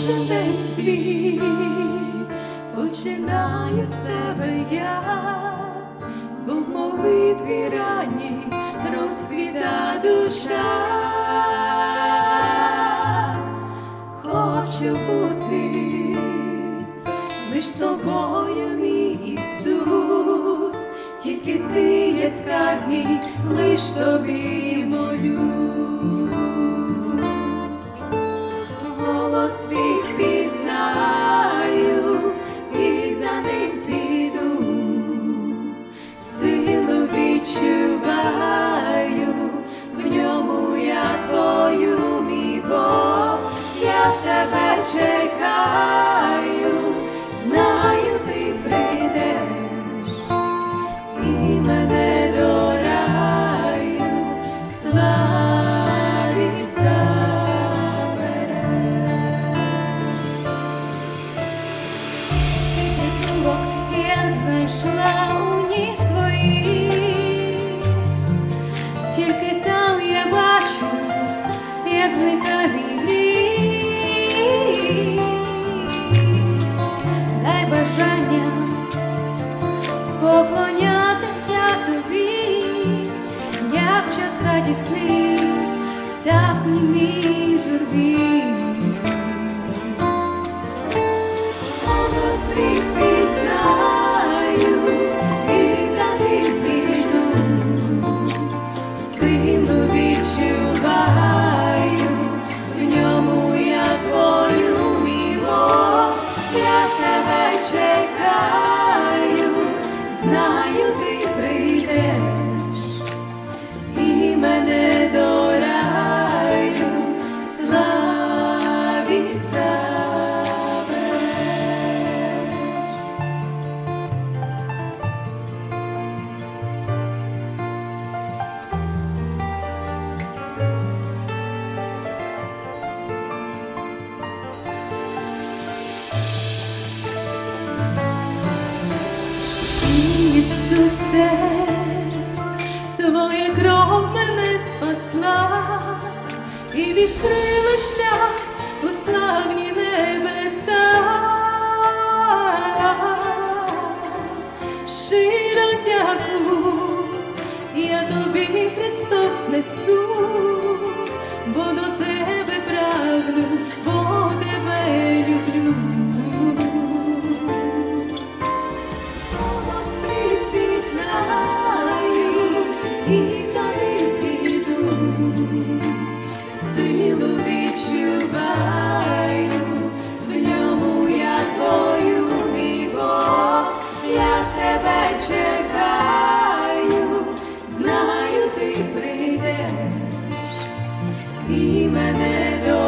кожен день свій починаю з тебе я, бо в молитві ранній розквіта душа. Хочу бути лиш тобою, мій Ісус, тільки ти є скарб мій, лиш тобі молюсь. Знайшла у ніг твоїх, тільки там я бачу, як зникає мій. Дай бажання поклонятися тобі, як час радісний, так в німій журбі. Ісусе, твоя кров мене спасла і відкрила шлях несу, бо до тебе прагну, бо тебе люблю, і за ним піду, силу відчуваю. і мене до.